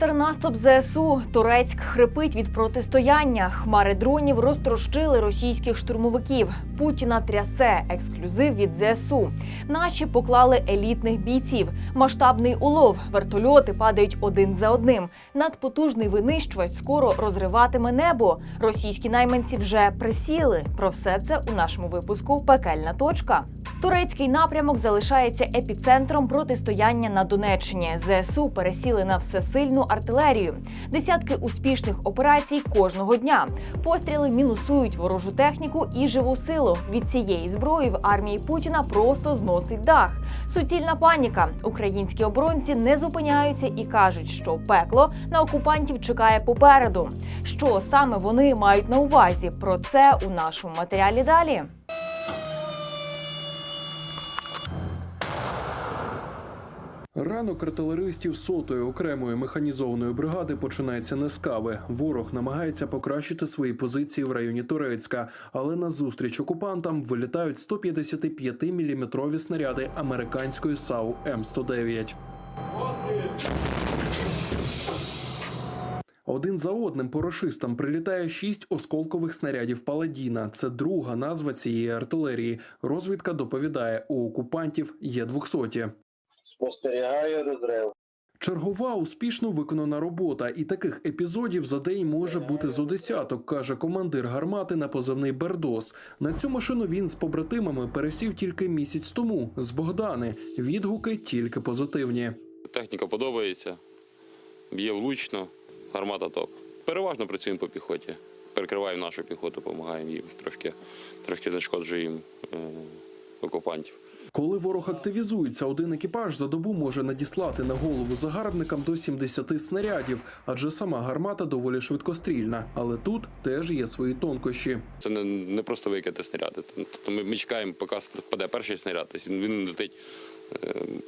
Контрнаступ ЗСУ. Турецьк хрипить від протистояння. Хмари дронів розтрощили російських штурмовиків. Путіна трясе ексклюзив від ЗСУ. Наші поклали елітних бійців. Масштабний улов. Вертольоти падають один за одним. Надпотужний винищувач скоро розриватиме небо. Російські найманці вже присіли. Про все це у нашому випуску Пекельна точка. Турецький напрямок залишається епіцентром протистояння на Донеччині. ЗСУ пересіли на всесильну артилерію. Десятки успішних операцій кожного дня. Постріли мінусують ворожу техніку і живу силу. Від цієї зброї в армії Путіна просто зносить дах. Суцільна паніка. Українські оборонці не зупиняються і кажуть, що пекло на окупантів чекає попереду. Що саме вони мають на увазі? Про це у нашому матеріалі далі. Ранок артилеристів сотої окремої механізованої бригади починається не з кави. Ворог намагається покращити свої позиції в районі Турецька, але назустріч окупантам вилітають 155 мм снаряди американської САУ М109. Один за одним по рашистам прилітає шість осколкових снарядів Паладіна. Це друга назва цієї артилерії. Розвідка доповідає, у окупантів є двохсоті. Спостерігаю розрив. Чергова успішно виконана робота, і таких епізодів за день може бути зо десяток, каже командир гармати на позивний Бердос. На цю машину він з побратимами пересів тільки місяць тому з Богдани. Відгуки тільки позитивні. Техніка подобається, б'є влучно, гармата топ. Переважно працюємо по піхоті. Перекриваємо нашу піхоту, допомагаємо їм трошки, трошки знешкоджуємо е, окупантів. Коли ворог активізується, один екіпаж за добу може надіслати на голову загарбникам до 70 снарядів, адже сама гармата доволі швидкострільна. Але тут теж є свої тонкощі. Це не, не просто викидати снаряди. Тобто ми, ми чекаємо, поки впаде перший снаряд, він летить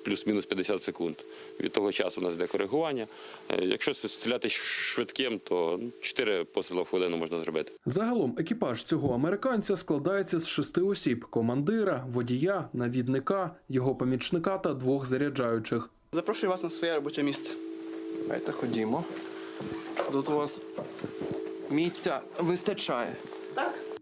плюс-мінус 50 секунд. Від того часу у нас йде коригування. Е, Якщо стріляти швидким, то 4 постріли в хвилину можна зробити. Загалом екіпаж цього американця складається з шести осіб: командира, водія, навідника, його помічника та двох заряджаючих. Запрошую вас на своє робоче місце. Давайте ходімо. Тут у вас місця вистачає.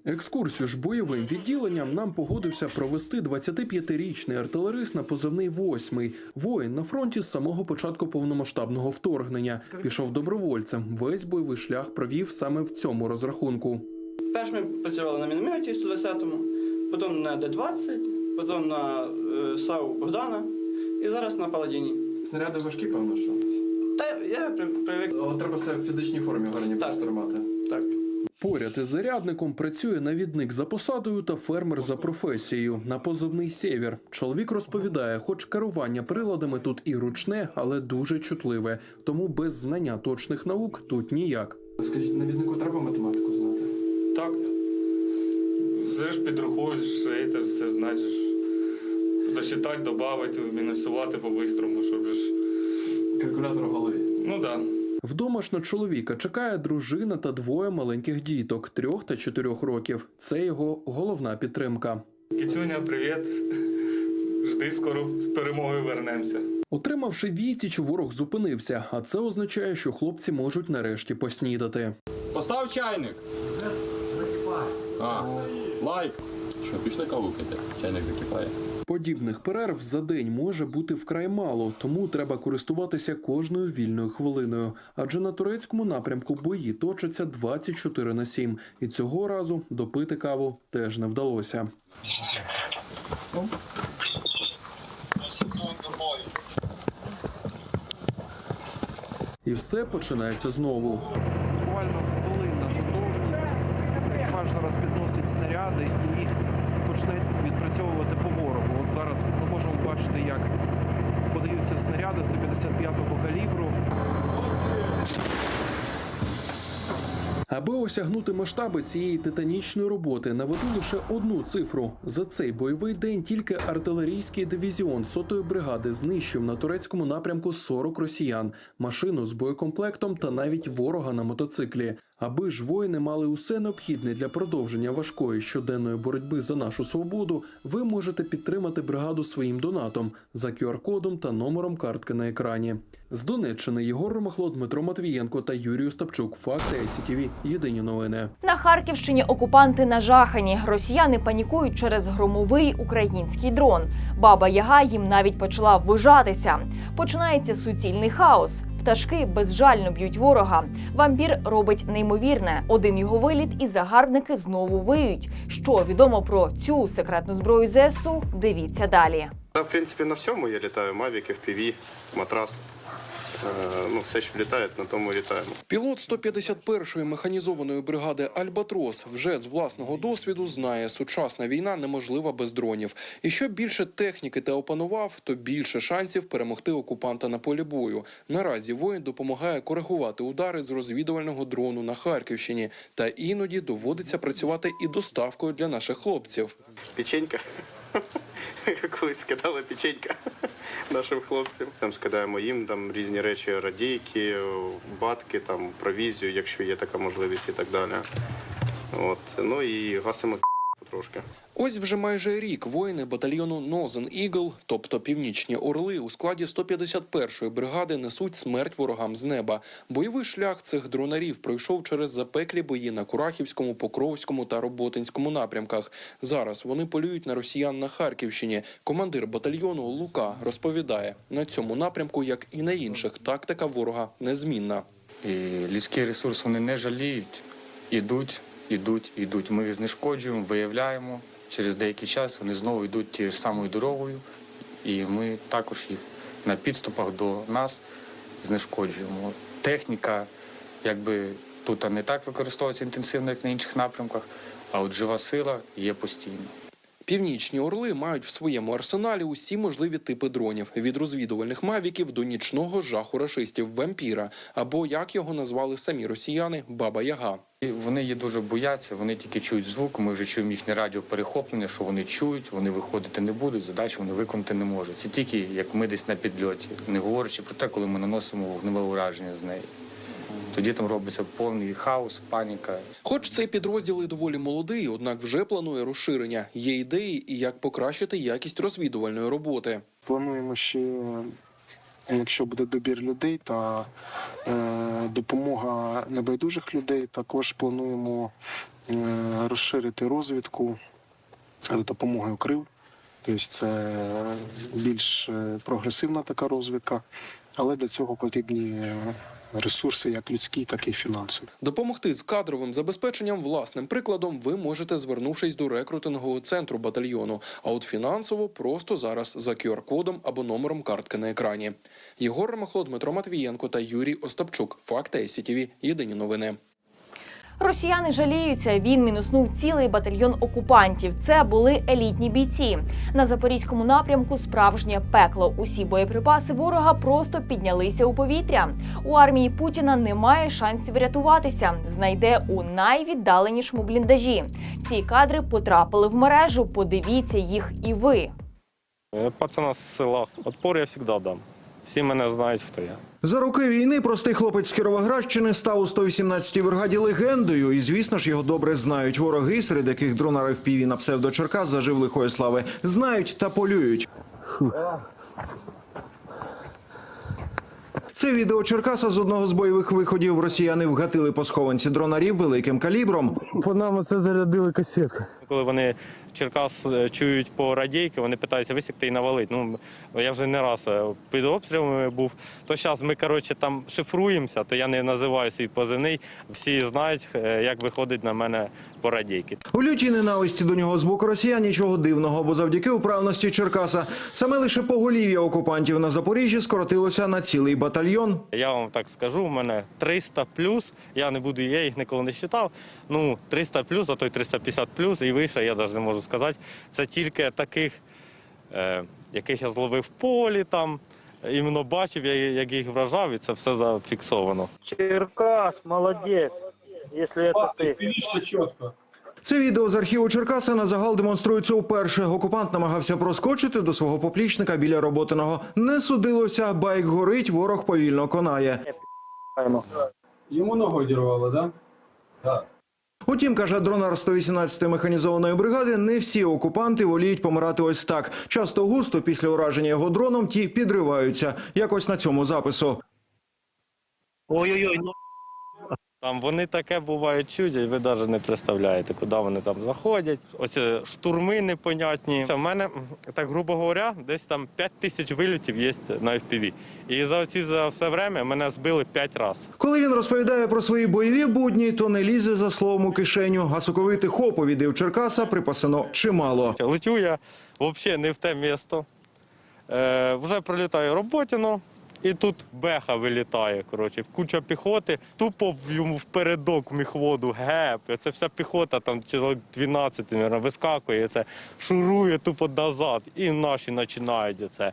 Екскурсію ж бойовим відділенням нам погодився провести 25-річний артилерист на позивний восьмий. Воїн на фронті з самого початку повномасштабного вторгнення. Пішов добровольцем. Весь бойовий шлях провів саме в цьому розрахунку. Перш ми працювали на мінометі 120-му, потім на Д-20, потім на е, САУ Богдана і зараз на Паладіні. Снаряди важкі, певно, що. Та я при- привик. Треба себе в фізичній формі гарні Так. тримати. Так. Поряд із зарядником працює навідник за посадою та фермер за професією на позивний сєвєр. Чоловік розповідає, хоч керування приладами тут і ручне, але дуже чутливе, тому без знання точних наук тут ніяк. Скажіть, навіднику треба математику знати? Так. Все ж підрахуєш, це все знаєш. Досчитати, додати, мінусувати по-бистрому, щоб ж. Калькулятор в голові. Ну так. Да. Вдома ж на чоловіка чекає дружина та двоє маленьких діток трьох та чотирьох років. Це його головна підтримка. Кіцюня, привіт. Жди, скоро з перемогою вернемося. Отримавши відсіч, ворог зупинився, а це означає, що хлопці можуть нарешті поснідати. Постав чайник. А, лайк. Що, пішли каву пити? Чайник закипає. Подібних перерв за день може бути вкрай мало, тому треба користуватися кожною вільною хвилиною. Адже на турецькому напрямку бої точаться 24 на 7. І цього разу допити каву теж не вдалося. І все починається знову. буквально готовність. Екіпаж зараз підносить снаряди і почне відпрацьовувати по ворогу. Зараз ми можемо бачити, як подаються снаряди 155-го калібру. Аби осягнути масштаби цієї титанічної роботи, наведу лише одну цифру. За цей бойовий день тільки артилерійський дивізіон сотої бригади знищив на турецькому напрямку 40 росіян, машину з боєкомплектом та навіть ворога на мотоциклі. Аби ж воїни мали усе необхідне для продовження важкої щоденної боротьби за нашу свободу, ви можете підтримати бригаду своїм донатом за QR-кодом та номером картки на екрані. З Донеччини Єгор Ромахло, Дмитро Матвієнко та Юрій Остапчук. Факти ICTV. Єдині новини. На Харківщині окупанти нажахані. Росіяни панікують через громовий український дрон. Баба Яга їм навіть почала вижатися. Починається суцільний хаос. Пташки безжально б'ють ворога. Вампір робить неймовірне. Один його виліт, і загарбники знову виють. Що відомо про цю секретну зброю ЗСУ? Дивіться далі. Та, в принципі, на всьому я літаю. Мавік, FPV, матрас. Е, ну, все, що літає, на тому літаємо. Пілот 151-ї механізованої бригади Альбатрос вже з власного досвіду знає, сучасна війна неможлива без дронів. І що більше техніки ти опанував, то більше шансів перемогти окупанта на полі бою. Наразі воїн допомагає коригувати удари з розвідувального дрону на Харківщині, та іноді доводиться працювати і доставкою для наших хлопців. Печенька. Колись скидала печенька нашим хлопцям. Там скидаємо їм там різні речі, радійки, батки, там, провізію, якщо є така можливість і так далі. От. Ну і гасимо трошки. Ось вже майже рік воїни батальйону Northern Eagle, тобто північні орли, у складі 151-ї бригади несуть смерть ворогам з неба. Бойовий шлях цих дронарів пройшов через запеклі бої на Курахівському, Покровському та Роботинському напрямках. Зараз вони полюють на росіян на Харківщині. Командир батальйону Лука розповідає: на цьому напрямку, як і на інших, тактика ворога незмінна. І людський ресурс вони не жаліють, ідуть, ідуть, йдуть. Ми їх знешкоджуємо, виявляємо. Через деякий час вони знову йдуть тією ж самою дорогою, і ми також їх на підступах до нас знешкоджуємо. Техніка, якби тут не так використовується інтенсивно, як на інших напрямках, а от жива сила є постійно. Північні орли мають в своєму арсеналі усі можливі типи дронів від розвідувальних мавіків до нічного жаху рашистів вампіра, або як його назвали самі росіяни Баба Яга. Вони її дуже бояться, вони тільки чують звук. Ми вже чуємо їхнє радіоперехоплення, що вони чують, вони виходити не будуть, задачу вони виконати не можуть. Це тільки як ми десь на підльоті, не говорячи про те, коли ми наносимо вогневе ураження з неї. Тоді там робиться повний хаос, паніка. Хоч цей підрозділ і доволі молодий, однак вже планує розширення. Є ідеї, і як покращити якість розвідувальної роботи. Плануємо ще, якщо буде добір людей та е, допомога небайдужих людей, також плануємо е, розширити розвідку за допомогою крил. Тобто це більш е, прогресивна така розвідка, але для цього потрібні ресурси як людські, так і фінансові. Допомогти з кадровим забезпеченням власним прикладом ви можете, звернувшись до рекрутингового центру батальйону. А от фінансово просто зараз за QR-кодом або номером картки на екрані. Єгор Ромахло, Дмитро Матвієнко та Юрій Остапчук. Факти СІТІВІ. Єдині новини. Росіяни жаліються. Він мінуснув цілий батальйон окупантів. Це були елітні бійці. На запорізькому напрямку справжнє пекло. Усі боєприпаси ворога просто піднялися у повітря. У армії Путіна немає шансів врятуватися. Знайде у найвіддаленішому бліндажі. Ці кадри потрапили в мережу. Подивіться їх і ви. Пацана з села. Отпор я завжди дам. Всі мене знають, хто я. За роки війни простий хлопець з Кіровоградщини став у 118-й бригаді легендою, і звісно ж його добре знають вороги, серед яких дронар FPV на псевдо Черкас зажив лихої слави. Знають та полюють. Це відео Черкаса з одного з бойових виходів. Росіяни вгатили по схованці дронарів великим калібром. По нам це зарядили касетку. Коли вони Черкас е, чують по радійки, вони питаються висікти і навалити. Ну, я вже не раз е, під обстрілами був. То зараз ми, коротше, там шифруємося, то я не називаю свій позивний. Всі знають, е, як виходить на мене по радійки. У лютій ненависті до нього з боку росіян нічого дивного, бо завдяки вправності Черкаса саме лише поголів'я окупантів на Запоріжжі скоротилося на цілий батальйон. Я вам так скажу, у мене 300 плюс, я не буду, я їх ніколи не вважав. Ну, 300 плюс, а то й 350 плюс і вище, я навіть не можу сказати. Це тільки таких, е, яких я зловив в полі там, іменно бачив, я- як їх вражав, і це все зафіксовано. Черкас, молодець. Якщо це ти. Це відео з архіву Черкаса на загал демонструється уперше. Окупант намагався проскочити до свого поплічника біля роботиного. Не судилося, байк горить, ворог повільно конає. Йому ногу дірвало, да? Утім, каже дронар 118-ї механізованої бригади, не всі окупанти воліють помирати ось так. Часто густо після ураження його дроном ті підриваються. Якось на цьому запису. Ой-ой-ой, ну Там вони таке бувають чудять, ви навіть не представляєте, куди вони там заходять. Оце штурми непонятні. У мене, так грубо говоря, десь там 5 тисяч вильотів є на FPV. І за ці за все время мене збили 5 разів. Коли він розповідає про свої бойові будні, то не лізе за словом у кишеню. А соковитих оповідей у Черкаса припасено чимало. Летю я взагалі не в те місто. Е, вже пролітаю Роботіно, і тут беха вилітає. Коротше, куча піхоти, тупо йому впередок міхводу, геп. Це вся піхота, там чоловік 12, мабуть, вискакує, це шурує тупо назад. І наші починають оце.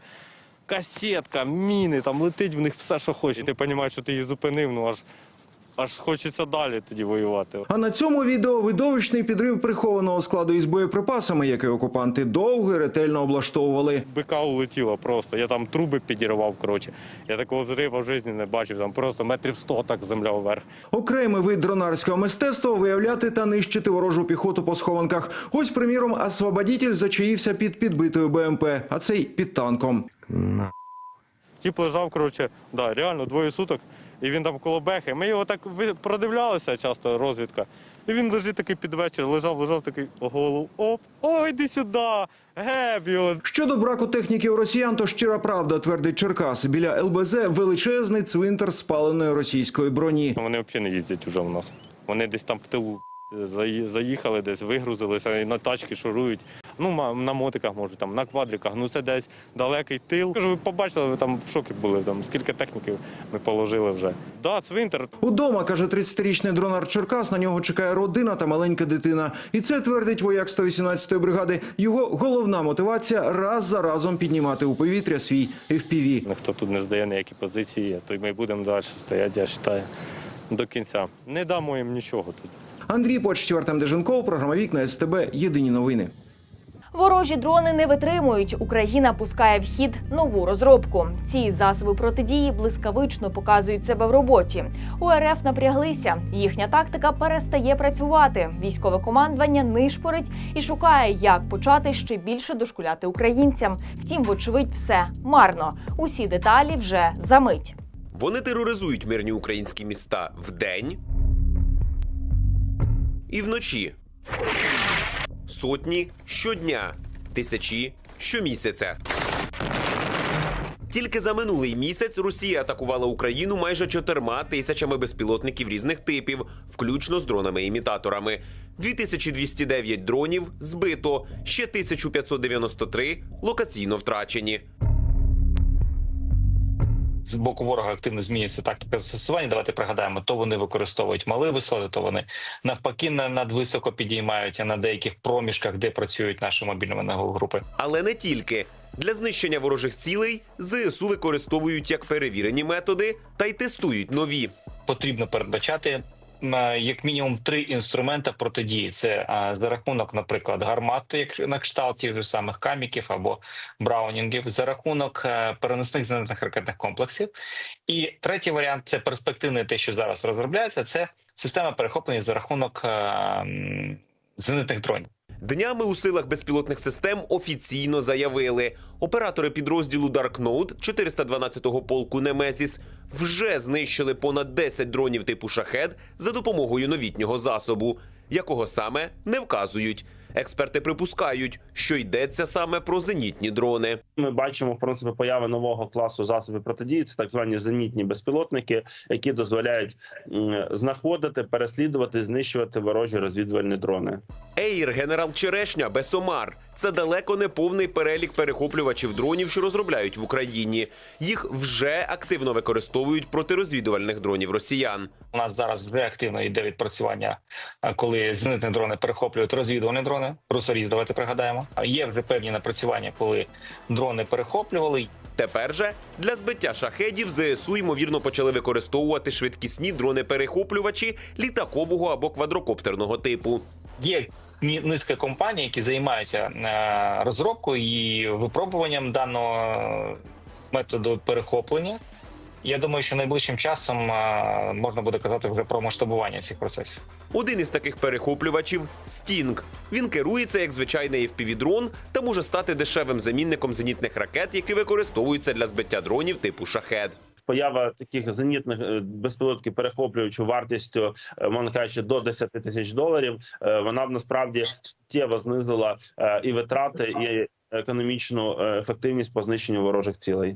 Касетка, міни, там летить в них все, що хоче. Ти розумієш, що ти її зупинив, ну аж, аж хочеться далі тоді воювати. А на цьому відео видовищний підрив прихованого складу із боєприпасами, який окупанти довго і ретельно облаштовували. Бика улетіло просто. Я там труби підірвав. Коротше. Я такого зриву в житті не бачив. Там просто метрів 100 так земля вверх. Окремий вид дронарського мистецтва виявляти та нищити ворожу піхоту по схованках. Ось, приміром, освободітель зачаївся під підбитою БМП, а цей під танком. Тіп лежав, коротше, да, реально двоє суток, і він там коло бехи. Ми його так продивлялися часто, розвідка. І він лежить такий під вечір, лежав, лежав такий голову. Оп, ой, йди сюди, геб його. Щодо браку техніки у росіян, то щира правда, твердить Черкас. Біля ЛБЗ величезний цвинтар спаленої російської броні. Вони взагалі не їздять уже в нас. Вони десь там в тилу заїхали, десь вигрузилися і на тачки шурують. Ну, на мотиках, може, там, на квадриках. Ну це десь далекий тил. Кажу, ви побачили, ви там в шокі були, там, скільки техніків ми положили вже. Да, цвинтар. Удома, каже 30-річний дронар Черкас, на нього чекає родина та маленька дитина. І це твердить вояк 118-ї бригади. Його головна мотивація раз за разом піднімати у повітря свій FPV. Ніхто тут не здає ніякі позиції, то й ми будемо далі стояти, я вважаю, до кінця. Не дамо їм нічого тут. Андрій Почтів, Артем Деженков, програма Вікна СТБ. Єдині новини. Ворожі дрони не витримують. Україна пускає в хід нову розробку. Ці засоби протидії блискавично показують себе в роботі. У РФ напряглися. Їхня тактика перестає працювати. Військове командування нишпорить і шукає, як почати ще більше дошкуляти українцям. Втім, вочевидь, все марно. Усі деталі вже за мить. Вони тероризують мирні українські міста вдень і вночі. Сотні щодня, тисячі щомісяця. Тільки за минулий місяць Росія атакувала Україну майже чотирма тисячами безпілотників різних типів, включно з дронами-імітаторами. 2209 дронів збито, ще 1593 локаційно втрачені. З боку ворога активно змінюється тактика застосування. Давайте пригадаємо, то вони використовують мали висоти, то вони навпаки на- надвисоко підіймаються на деяких проміжках, де працюють наші мобільні групи. Але не тільки. Для знищення ворожих цілей ЗСУ використовують як перевірені методи та й тестують нові. Потрібно передбачати як мінімум три інструмента протидії. Це за рахунок, наприклад, гармат, як на кшталт тих же самих каміків або браунінгів, за рахунок е, переносних зенитних ракетних комплексів. І третій варіант це перспективне, те, що зараз розробляється, це система перехоплення за рахунок е, м, зенитних дронів. Днями у силах безпілотних систем офіційно заявили, оператори підрозділу Даркноут Node 412-го полку Немезіс вже знищили понад 10 дронів типу шахед за допомогою новітнього засобу, якого саме не вказують. Експерти припускають, що йдеться саме про зенітні дрони. Ми бачимо в принципі появи нового класу засобів протидії. Це так звані зенітні безпілотники, які дозволяють знаходити, переслідувати, знищувати ворожі розвідувальні дрони. Ейр Генерал Черешня Бесомар це далеко не повний перелік перехоплювачів дронів, що розробляють в Україні. Їх вже активно використовують проти розвідувальних дронів росіян. У нас зараз вже активно йде відпрацювання, коли зенитні дрони перехоплюють розвідувальні дрони. Русоріз, давайте пригадаємо. А Є вже певні напрацювання, коли дрони перехоплювали. Тепер же для збиття шахедів ЗСУ ймовірно почали використовувати швидкісні дрони-перехоплювачі літакового або квадрокоптерного типу. Є низка компаній, які займаються е, розробкою і випробуванням даного методу перехоплення. Я думаю, що найближчим часом можна буде казати вже про масштабування цих процесів. Один із таких перехоплювачів Стінг. Він керується як звичайний FPV-дрон та може стати дешевим замінником зенітних ракет, які використовуються для збиття дронів типу шахед. Поява таких зенітних е, безпілотників перехоплювачів вартістю, е, можна кажучи, до 10 тисяч доларів. е, Вона б насправді суттєво знизила і витрати, і економічну ефективність по знищенню ворожих цілей.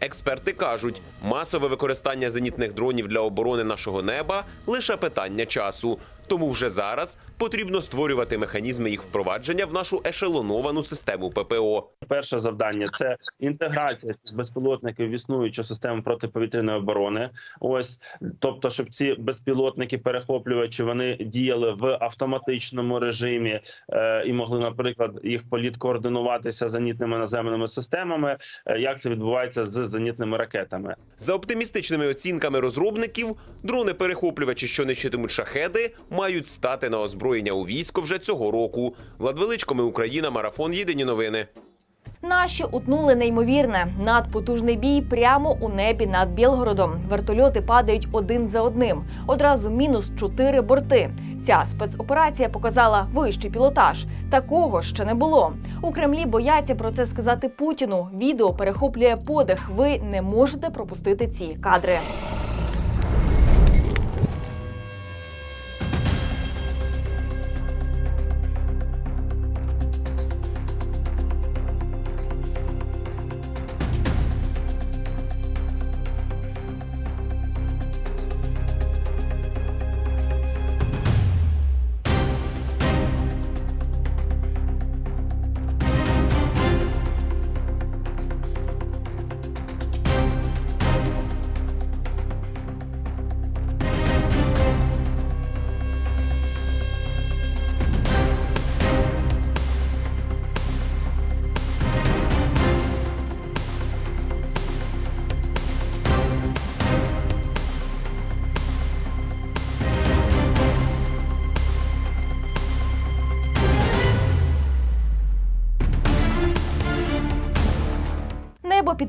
Експерти кажуть, масове використання зенітних дронів для оборони нашого неба лише питання часу. Тому вже зараз потрібно створювати механізми їх впровадження в нашу ешелоновану систему ППО. Перше завдання це інтеграція безпілотників в існуючу систему протиповітряної оборони. Ось тобто, щоб ці безпілотники перехоплювачі вони діяли в автоматичному режимі е, і могли, наприклад, їх політ координуватися зенітними наземними системами. е, як це відбувається з зенітними ракетами? За оптимістичними оцінками розробників, дрони-перехоплювачі, що нищитимуть шахеди, мають стати на озброєння у військо вже цього року. Влад Величко, ми Україна, марафон. Єдині новини. Наші утнули неймовірне надпотужний бій прямо у небі над Білгородом. Вертольоти падають один за одним. Одразу мінус чотири борти. Ця спецоперація показала вищий пілотаж. Такого ще не було. У Кремлі бояться про це сказати Путіну. Відео перехоплює подих. Ви не можете пропустити ці кадри.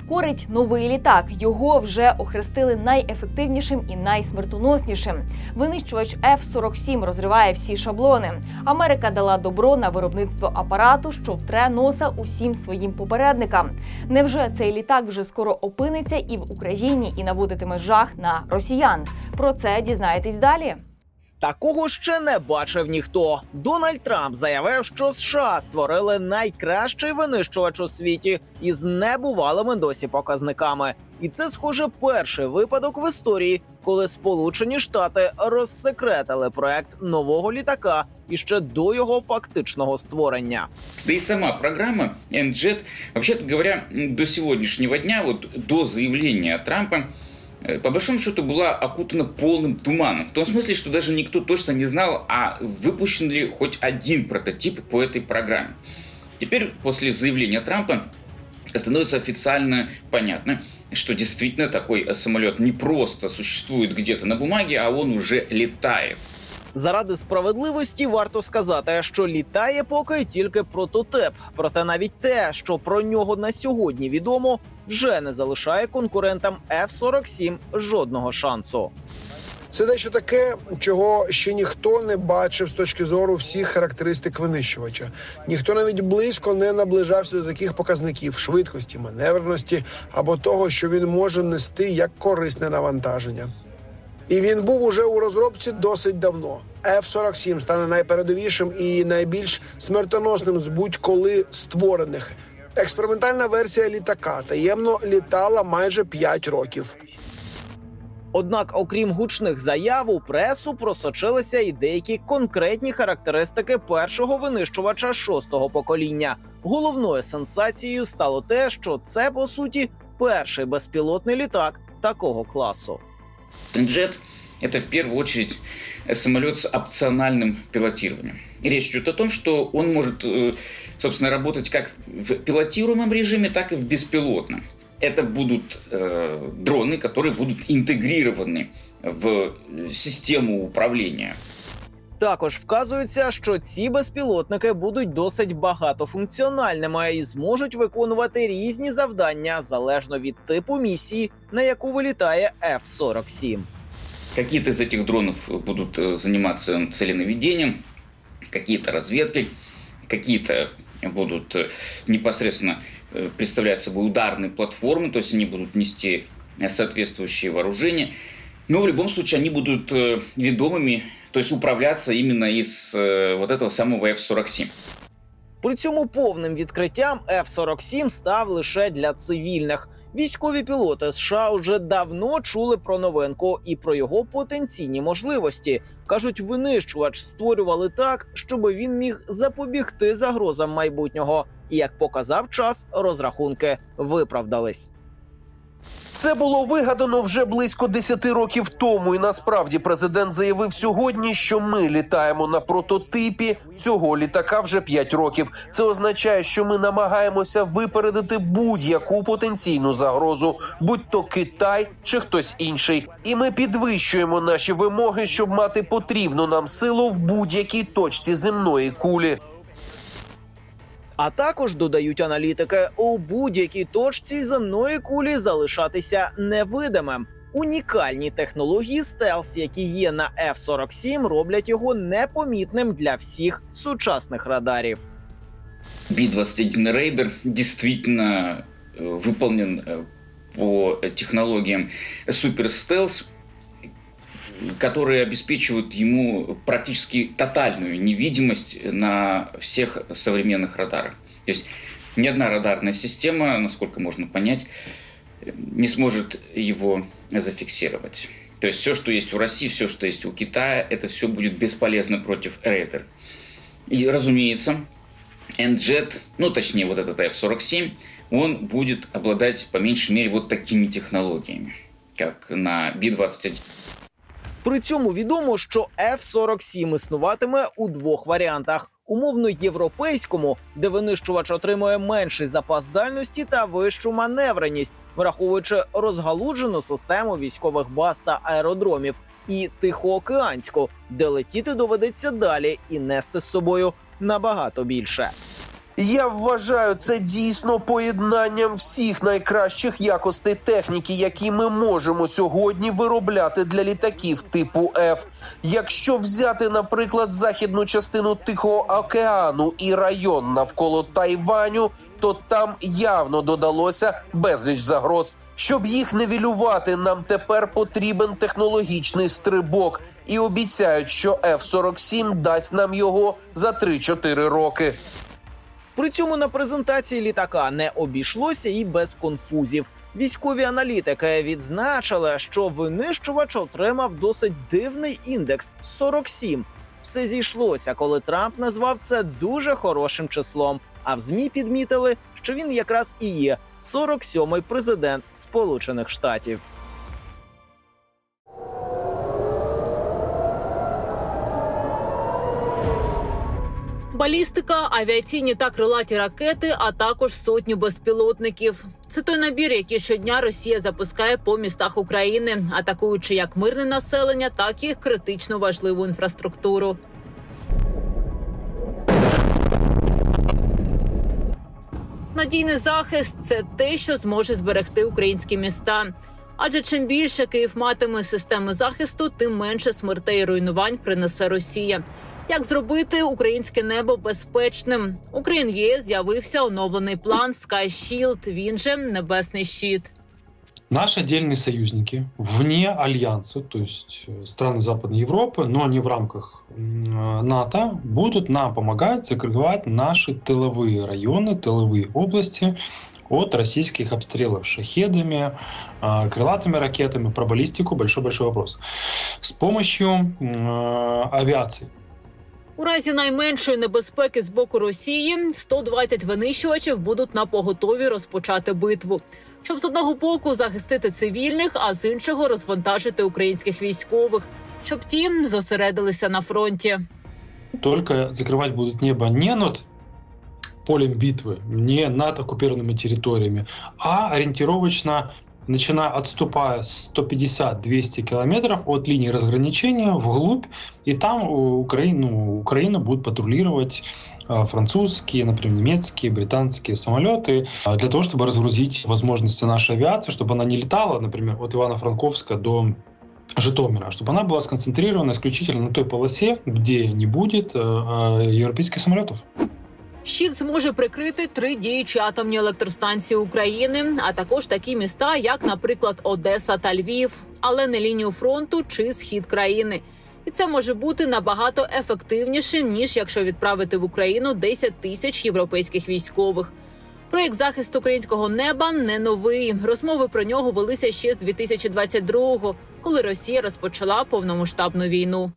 Небо новий літак. Його вже охрестили найефективнішим і найсмертоноснішим. Винищувач F-47 розриває всі шаблони. Америка дала добро на виробництво апарату, що втре носа усім своїм попередникам. Невже цей літак вже скоро опиниться і в Україні і наводитиме жах на росіян? Про це дізнаєтесь далі. Такого ще не бачив ніхто. Дональд Трамп заявив, що США створили найкращий винищувач у світі із небувалими досі показниками. І це, схоже, перший випадок в історії, коли Сполучені Штати розсекретили проект нового літака іще до його фактичного створення. Да и сама программа NJET, вообще-то говоря, до сегодняшнего дня, вот до заявления Трампа, по большому счету была окутана полным туманом. В том смысле, что даже никто точно не знал, а выпущен ли хоть один прототип по этой программе. Теперь, после заявления Трампа, становится официально понятно, что действительно такой э, самолет не просто существует где-то на бумаге, а он уже летает. Заради справедливості варто сказати, що літає поки тільки прототип. Проте навіть те, що про нього на сьогодні відомо, вже не залишає конкурентам F-47 жодного шансу. Це дещо таке, чого ще ніхто не бачив з точки зору всіх характеристик винищувача. Ніхто навіть близько не наближався до таких показників швидкості, маневреності або того, що він може нести як корисне навантаження. І він був уже у розробці досить давно. F-47 стане найпередовішим і найбільш смертоносним з будь-коли створених. Експериментальна версія літака таємно літала майже 5 років. Однак, окрім гучних заяв, у пресу просочилися і деякі конкретні характеристики першого винищувача шостого покоління. Головною сенсацією стало те, що це по суті перший безпілотний літак такого класу. Джет – это в первую очередь э, самолет с опциональным пилотированием. И речь идет о том, что он может, э, собственно, работать как в пилотируемом режиме, так и в беспилотном. Это будут э, дроны, которые будут интегрированы в э, систему управления. Також вказується, що ці безпілотники будуть досить багатофункціональними і зможуть виконувати різні завдання залежно від типу місії, на яку вилітає F-47. Какие-то из этих дронов будут э, заниматься целенаведением, какие-то разведкой, какие-то будут э, непосредственно э, представлять собой ударные платформы, то есть они будут нести э, соответствующие вооружения. Но в любом случае они будут э, ведомыми, то есть управляться именно из э, вот этого самого F-47. При цьому повним відкриттям F-47 став лише для цивільних. Військові пілоти США вже давно чули про новинку і про його потенційні можливості. кажуть, винищувач створювали так, щоб він міг запобігти загрозам майбутнього. І як показав час, розрахунки виправдались. Це було вигадано вже близько 10 років тому, і насправді президент заявив сьогодні, що ми літаємо на прототипі цього літака вже 5 років. Це означає, що ми намагаємося випередити будь-яку потенційну загрозу, будь то Китай чи хтось інший. І ми підвищуємо наші вимоги, щоб мати потрібну нам силу в будь-якій точці земної кулі. А також додають аналітики у будь-якій точці земної кулі залишатися невидимим. Унікальні технології стелс, які є на F-47, роблять його непомітним для всіх сучасних радарів. Би-21 Raider действительно э, выполнен э, по технологиям Super Stealth, Которые обеспечивают ему практически тотальную невидимость на всех современных радарах. То есть ни одна радарная система, насколько можно понять, не сможет его зафиксировать. То есть все, что есть у России, все, что есть у Китая, это все будет бесполезно против Raider. И, разумеется, NJET, ну точнее вот этот F-47, он будет обладать по меньшей мере вот такими технологиями, как на Би-21. При цьому відомо, що F-47 існуватиме у двох варіантах: умовно європейському, де винищувач отримує менший запас дальності та вищу маневреність, враховуючи розгалуджену систему військових баз та аеродромів, і тихоокеанську, де летіти доведеться далі і нести з собою набагато більше. Я вважаю це дійсно поєднанням всіх найкращих якостей техніки, які ми можемо сьогодні виробляти для літаків типу F. Якщо взяти, наприклад, західну частину Тихого океану і район навколо Тайваню, то там явно додалося безліч загроз. Щоб їх невілювати, нам тепер потрібен технологічний стрибок, і обіцяють, що F-47 дасть нам його за 3-4 роки. При цьому на презентації літака не обійшлося і без конфузів. Військові аналітики відзначили, що винищувач отримав досить дивний індекс 47. Все зійшлося, коли Трамп назвав це дуже хорошим числом. А в змі підмітили, що він якраз і є 47-й президент Сполучених Штатів. Балістика, авіаційні та крилаті ракети, а також сотні безпілотників. Це той набір, який щодня Росія запускає по містах України, атакуючи як мирне населення, так і критично важливу інфраструктуру. Надійний захист це те, що зможе зберегти українські міста. Адже чим більше Київ матиме системи захисту, тим менше смертей і руйнувань принесе Росія Як зробити українське небо безпечним? Україн ЄС з'явився оновлений план Sky Shield, Він же небесний щит. Наши отдельные союзники вне альянса, то есть э, страны Западной Европы, но они в рамках м, э, НАТО, будут нам помогать закрывать наши тыловые районы, тыловые области от российских обстрелов шахедами, э, крылатыми ракетами, про баллистику большой-большой вопрос. С помощью э, авиации. У разі найменшої небезпеки з боку Росії 120 винищувачів будуть на поготові розпочати битву, щоб з одного боку захистити цивільних, а з іншого розвантажити українських військових, щоб ті зосередилися на фронті. Только закрывать будут небо не над полем битвы, не над оккупированными территориями, а ориентировочно начиная отступая 150-200 километров от линии разграничения вглубь, и там Украину, Украина будет патрулировать э, французские, например, немецкие, британские самолеты э, для того, чтобы разгрузить возможности нашей авиации, чтобы она не летала, например, от Ивано-Франковска до Житомира, чтобы она была сконцентрирована исключительно на той полосе, где не будет европейских самолетов. Щит зможе прикрити три діючі атомні електростанції України, а також такі міста, як, наприклад, Одеса та Львів, але не лінію фронту чи схід країни. І це може бути набагато ефективнішим ніж якщо відправити в Україну 10 тисяч європейських військових. Проєкт захист українського неба не новий. Розмови про нього велися ще з 2022-го, коли Росія розпочала повномасштабну війну.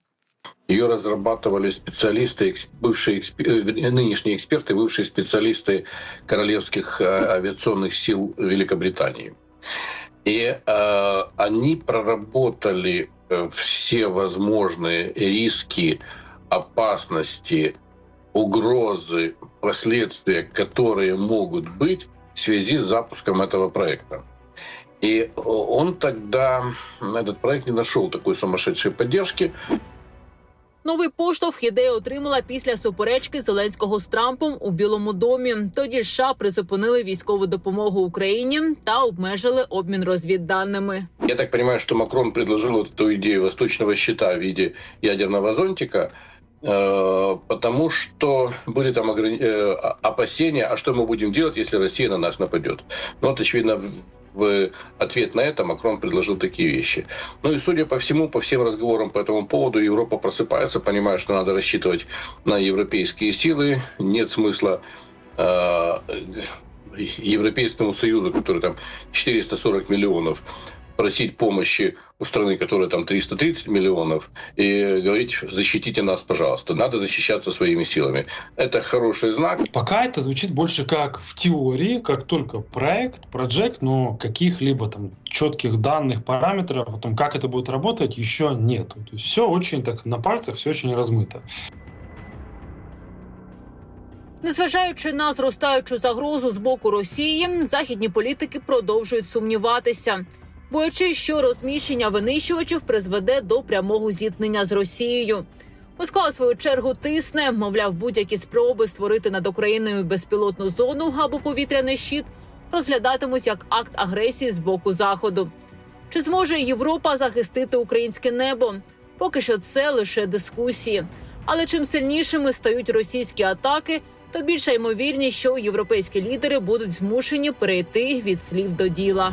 Ее разрабатывали специалисты, бывшие, э, нынешние эксперты, бывшие специалисты королевских э, авиационных сил Великобритании. И э, они проработали э, все возможные риски, опасности, угрозы, последствия, которые могут быть в связи с запуском этого проекта. И он тогда, этот проект не нашел такой сумасшедшей поддержки, Новий поштовх ідея отримала після суперечки Зеленського з Трампом у Білому домі. Тоді США призупинили військову допомогу Україні та обмежили обмін розвідданими. Я так понимаю, что Макрон предложил вот эту идею восточного щита в виде ядерного зонтика, э, потому что были там ограни- э, опасения, а что мы будем делать, если Россия на нас нападет. Ну вот, очевидно, в, ответ на это Макрон предложил такие вещи. Ну и судя по всему, по всем разговорам по этому поводу, Европа просыпается, понимая, что надо рассчитывать на европейские силы, нет смысла э, Европейскому Союзу, который там 440 миллионов, просить помощи у страны, которая там 330 миллионов, и говорить, защитите нас, пожалуйста. Надо защищаться своими силами. Это хороший знак. Пока это звучит больше как в теории, как только проект, проект, но каких-либо там четких данных, параметров о том, как это будет работать, еще нету. То есть все очень так на пальцах, все очень размыто. Незважаючи на зростаючу загрозу з боку Росії, західні політики продовжують сумніватися, боячись, що розміщення винищувачів призведе до прямого зіткнення з Росією. Москва у свою чергу тисне, мовляв, будь-які спроби створити над Україною безпілотну зону або повітряний щит розглядатимуть як акт агресії з боку заходу. Чи зможе Європа захистити українське небо? Поки що це лише дискусії. Але чим сильнішими стають російські атаки, то більша ймовірність, що європейські лідери будуть змушені перейти від слів до діла.